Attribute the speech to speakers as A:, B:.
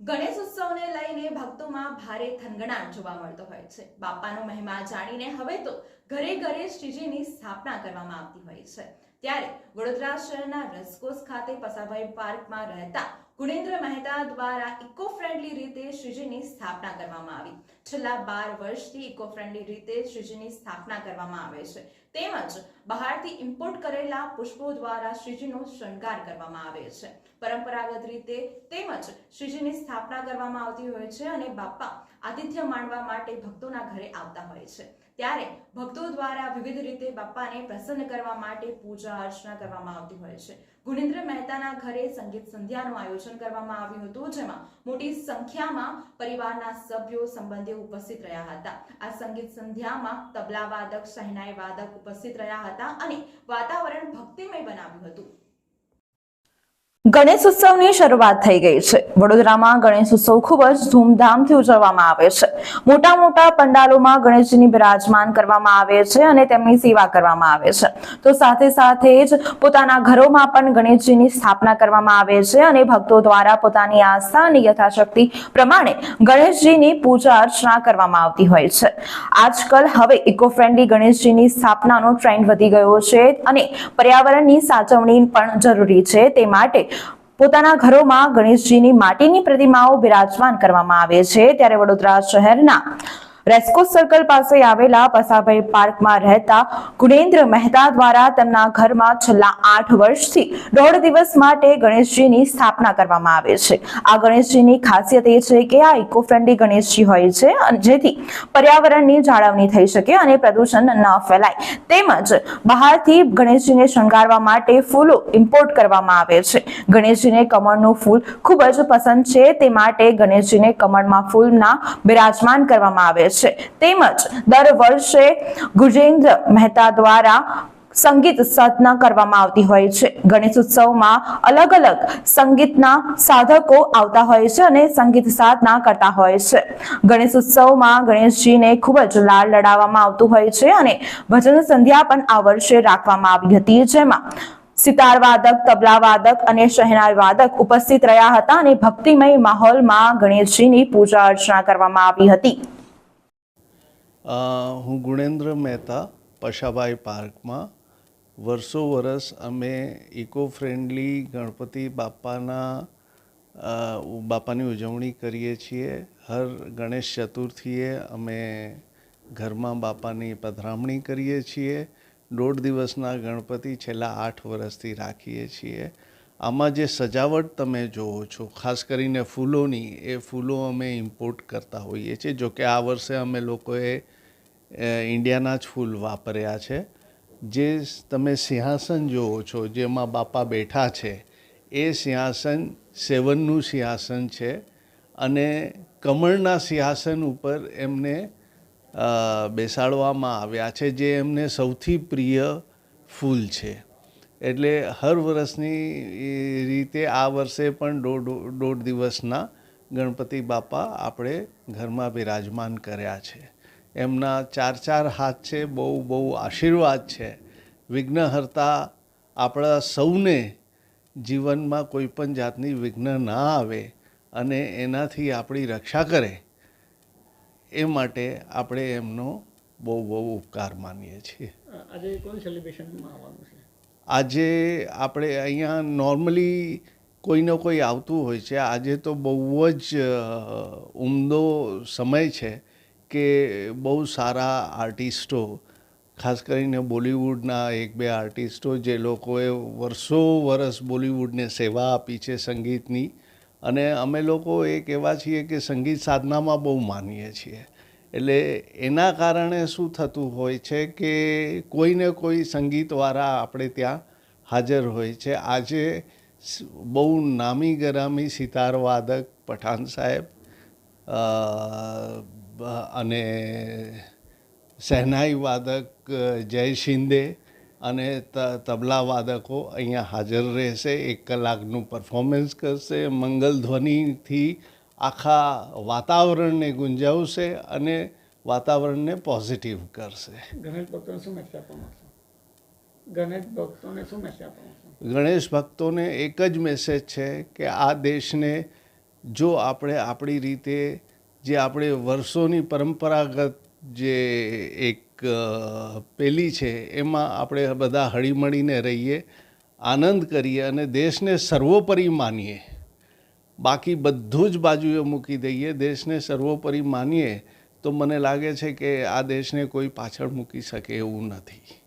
A: ગણેશ ઉત્સવને લઈને ભક્તોમાં ભારે થનગણાટ જોવા મળતો હોય છે. બાપાનો મહિમા જાણીને હવે તો ઘરે ઘરે શ્રીજીની સ્થાપના કરવામાં આવતી હોય છે. ત્યારે વડોદરા શહેરના રસકોસ ખાતે પસાભાઈ પાર્કમાં રહેતા ગુણેન્દ્ર મહેતા દ્વારા ઇકો ફ્રેન્ડલી રીતે શ્રીજીની સ્થાપના કરવામાં આવી. છેલ્લા બાર વર્ષથી ઇકો ફ્રેન્ડલી રીતે શ્રીજીની સ્થાપના કરવામાં આવે છે. તેમજ બહારથી ઇમ્પોર્ટ કરેલા પુષ્પો દ્વારા શ્રીજીનો શણગાર કરવામાં આવે છે. પરંપરાગત રીતે તેમજ શ્રીજીની સ્થાપના કરવામાં આવતી હોય છે અને બાપા આતિથ્ય માણવા માટે ભક્તોના ઘરે આવતા હોય છે. ત્યારે ભક્તો દ્વારા વિવિધ રીતે બાપાને પ્રસન્ન કરવા માટે પૂજા અર્ચના કરવામાં આવતી હોય છે. ગુણેન્દ્ર મહેતાના ઘરે સંગીત સંધ્યાનું આયોજન કરવામાં આવ્યું હતું, જેમાં મોટી સંખ્યામાં પરિવારના સભ્યો સંબંધીઓ ઉપસ્થિત રહ્યા હતા. આ સંગીત સંધ્યામાં તબલા વાદક, શહેનાઈ વાદક ઉપસ્થિત રહ્યા હતા અને વાતાવરણ ભક્તિમય બનાવ્યું હતું.
B: ગણેશ ઉત્સવની શરૂઆત થઈ ગઈ છે. વડોદરામાં ગણેશ ઉત્સવ ખૂબ જ ધૂમધામથી ઉજવવામાં આવે છે. મોટા મોટા પંડાલોમાં ગણેશજીની બિરાજમાન કરવામાં આવે છે અને તેમની સેવા કરવામાં આવે છે. તો સાથે સાથે જ પોતાના ઘરોમાં પણ ગણેશજીની સ્થાપના કરવામાં આવે છે અને ભક્તો દ્વારા પોતાની આસ્થા અને યથાશક્તિ પ્રમાણે ગણેશજીની પૂજા અર્ચના કરવામાં આવતી હોય છે. આજકાલ હવે ઇકો ફ્રેન્ડલી ગણેશજીની સ્થાપનાનો ટ્રેન્ડ વધી ગયો છે અને પર્યાવરણની સાચવણી પણ જરૂરી છે તે માટે પોતાના ઘરોમાં ગણેશજીની માટીની પ્રતિમાઓ બિરાજમાન કરવામાં આવે છે. ત્યારે વડોદરા શહેરના રેસ્કોસ સર્કલ પાસે આવેલા પસાભાઈ પાર્કમાં રહેતા ગુણેન્દ્ર મહેતા દ્વારા તેમના ઘરમાં છેલ્લા આઠ વર્ષથી દોઢ દિવસ માટે ગણેશજીની સ્થાપના કરવામાં આવે છે. આ ગણેશજીની ખાસિયત એ છે કે આ ઇકો ફ્રેન્ડલી ગણેશજી હોય છે જેથી પર્યાવરણની જાળવણી થઈ શકે અને પ્રદૂષણ ન ફેલાય. તેમજ બહારથી ગણેશજીને શણગારવા માટે ફૂલો ઇમ્પોર્ટ કરવામાં આવે છે. ગણેશજીને કમળનું ફૂલ ખૂબ જ પસંદ છે. તે માટે ગણેશજીને કમળમાં ફૂલના બિરાજમાન કરવામાં આવે છે. તેમજ દર વર્ષે ગુજેન્દ્ર મહેતા દ્વારા સંગીત સાધના કરવામાં આવતી હોય છે. ગણેશ ઉત્સવમાં અલગ અલગ સંગીતના સાધકો આવતા હોય છે અને સંગીત સાધના કરતા હોય છે. ગણેશ ઉત્સવમાં ગણેશજીને ખૂબ જ લાડ લડાવવામાં આવતું હોય છે અને ભજન સંધ્યા પણ આ વર્ષે રાખવામાં આવી હતી. જેમાં સિતાર વાદક તબલા વાદક અને શહેનાઈ વાદક ઉપસ્થિત રહ્યા હતા અને ભક્તિમય માહોલમાં ગણેશજીની પૂજા અર્ચના કરવામાં આવી હતી.
C: હું ગુણેન્દ્ર મહેતા પશાભાઈ પાર્કમાં વર્ષો વરસ અમે ઇકો ફ્રેન્ડલી ગણપતિ બાપાના બાપાની ઉજવણી કરીએ છીએ. હર ગણેશ ચતુર્થીએ અમે ઘરમાં બાપાની પધરામણી કરીએ છીએ. દોઢ દિવસના ગણપતિ છેલ્લા આઠ વર્ષથી રાખીએ છીએ. આમાં જે સજાવટ તમે જોવો છો, ખાસ કરીને ફૂલોની, એ ફૂલો અમે ઇમ્પોર્ટ કરતા હોઈએ છીએ. જો કે આ વર્ષે અમે લોકોએ ઇન્ડિયાના જ ફૂલ વાપર્યા છે. જે તમે સિંહાસન જોવો છો, જેમાં બાપા બેઠા છે, એ સિંહાસન સેવનનું સિંહાસન છે અને કમળના સિંહાસન ઉપર એમને બેસાડવામાં આવ્યા છે, જે એમને સૌથી પ્રિય ફૂલ છે. એટલે હર વર્ષની રીતે આ વર્ષે પણ દોઢ દોઢ દિવસના ગણપતિ બાપા આપણે ઘરમાં બિરાજમાન કર્યા છે. એમના ચાર ચાર હાથ છે, બહુ બહુ આશીર્વાદ છે. વિઘ્નહર્તા આપણા સૌને જીવનમાં કોઈ પણ જાતની વિઘ્ન ના આવે અને એનાથી આપણી રક્ષા કરે, એ માટે આપણે એમનો બહુ બહુ ઉપકાર માનીએ છીએ.
D: આજે કોણ સેલિબ્રેશનમાં આવવાનું છે?
C: આજે આપણે અહીંયા નોર્મલી કોઈનો કોઈ આવતું હોય છે. આજે તો બહુ જ ઉમદો સમય છે કે બહુ સારા આર્ટિસ્ટો ખાસ કરીને બોલિવૂડના એક બે આર્ટિસ્ટો જે લોકોએ વર્ષો વર્ષ બોલિવૂડને સેવા આપી છે સંગીતની. અને અમે લોકો એક એવા છીએ કે સંગીત સાધનામાં બહુ માનીએ છીએ. એટલે એના કારણે શું થતું હોય છે કે કોઈને કોઈ સંગીતવાળા આપણે ત્યાં હાજર હોય છે. આજે બહુ નામી ગરામી સિતારવાદક પઠાણ સાહેબ અને શહેનાઈ વાદક જય શિંદે અને તબલા વાદકો અહીંયા હાજર રહેશે. એક કલાકનું પરફોર્મન્સ કરશે. મંગલ ધ્વનિથી આખા વાતાવરણને ગુંજાવશે અને વાતાવરણને પોઝિટિવ કરશે.
D: ગણેશ ભક્તોને શું મેસેજ આપવા ગણેશ ભક્તોને શું મેસેજ આપવા
C: ગણેશ ભક્તોને એક જ મેસેજ છે કે આ દેશને જો આપણે આપણી રીતે જે આપણે વર્ષોની પરંપરાગત જે એક પેલી છે એમાં આપણે બધા હળીમળીને રહીએ આનંદ કરીએ અને દેશને સર્વોપરી માનીએ. બાકી બધું જ બાજુએ મૂકી દઈએ. દેશને સર્વોપરી માનીએ તો મને લાગે છે કે આ દેશને કોઈ પાછળ મૂકી શકે એવું નથી.